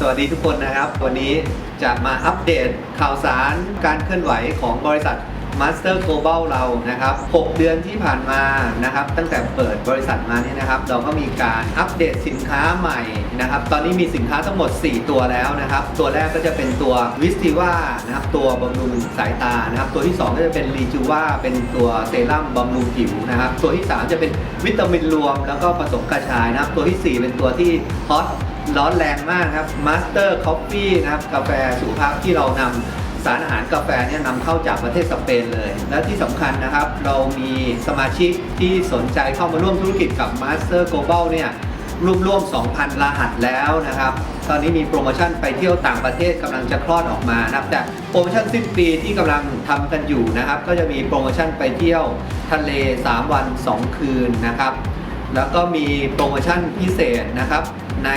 สวัสดีทุกคนนะครับ วันนี้จะมาอัปเดตข่าวสารการเคลื่อนไหวของบริษัท Master Global เรานะครับ 6 เดือนที่ผ่านมานะครับ ตั้งแต่เปิดบริษัทมาเนี่ยนะครับ เราก็มีการอัปเดตสินค้าใหม่นะครับ ตอนนี้มีสินค้าทั้งหมด 4 ตัวแล้วนะครับ ตัวแรกก็จะเป็นตัววิสติว่านะครับ ตัวบำรุงสายตานะครับ ตัวที่ 2 ก็จะเป็นรีจูว่าเป็นตัวเซรั่มบำรุงผิวนะครับ ตัวที่ 3 จะเป็นวิตามินรวม แล้วก็ผสมกระชายนะครับ ตัวทีสี่4 เป็นตัวที่ฮอต ร้อนแรงมากครับ Master Coffee นะครับกาแฟสุขภาพที่เรานำสารอาหารกาแฟเนี่ยนำเข้าจากประเทศสเปนเลย และที่สำคัญนะครับ เรามีสมาชิกที่สนใจเข้ามาร่วมธุรกิจกับ Master Global เนี่ยรวมร่วม 2,000 รหัสแล้วนะครับ ตอนนี้มีโปรโมชั่นไปเที่ยวต่างประเทศกำลังจะคลอดออกมานะครับ แต่โปรโมชั่นสิ้นปีที่กำลังทำกันอยู่นะครับ ก็จะมีโปรโมชั่นไปเที่ยวทะเล 3 วัน 2 คืนนะครับ แล้วก็มีโปรโมชั่นพิเศษนะครับ ใน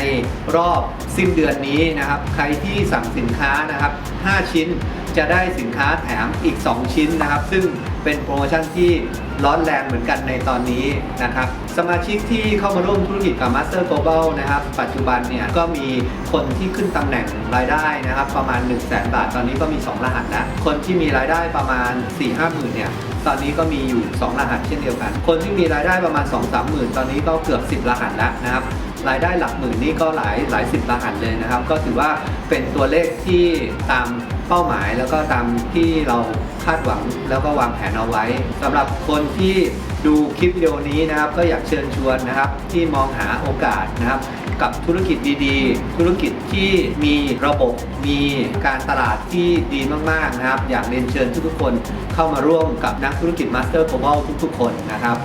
รอบสิ้นเดือนนี้นะครับ ใครที่สั่งสินค้านะครับ 5 ชิ้น จะได้สินค้าแถมอีก 2 ชิ้นนะครับ ซึ่งเป็นโปรโมชั่นที่ร้อนแรงเหมือนกันในตอนนี้นะครับ สมาชิกที่เข้ามาร่วมธุรกิจกับ Master Global นะครับ ปัจจุบันเนี่ยก็มีคนที่ขึ้นตำแหน่งรายได้นะครับ ประมาณ 1 0 0 0 0แบาท ตอนนี้ก็มี 2 รหัสแล้วคนที่มีรายได้ประมาณ 4 5หมื่นเนี่ยตอนนี้ก็มีอยู่ 2 รหัสเช่นเดียวกัน คนที่มีรายได้ประมาณ 2 3หมื่นตอนนี้ก็เกือบ 10 รหัสแล้วนะครับ รายได้หลักหมื่นนี่ก็หลายหลายสิบรหัสเลยนะครับ ก็ถือว่าเป็นตัวเลขที่ตามเป้าหมายแล้วก็ตามที่เราคาดหวังแล้วก็วางแผนเอาไว้สำหรับคนที่ดูคลิปวิดีโอนี้นะครับ ก็อยากเชิญชวนนะครับที่มองหาโอกาสนะครับ กับธุรกิจดีๆ ธุรกิจที่มีระบบมีการตลาดที่ดีมากๆนะครับ อยากเรียนเชิญทุกๆคนเข้ามาร่วมกับนักธุรกิจ Master Global ทุกๆ คนนะครับ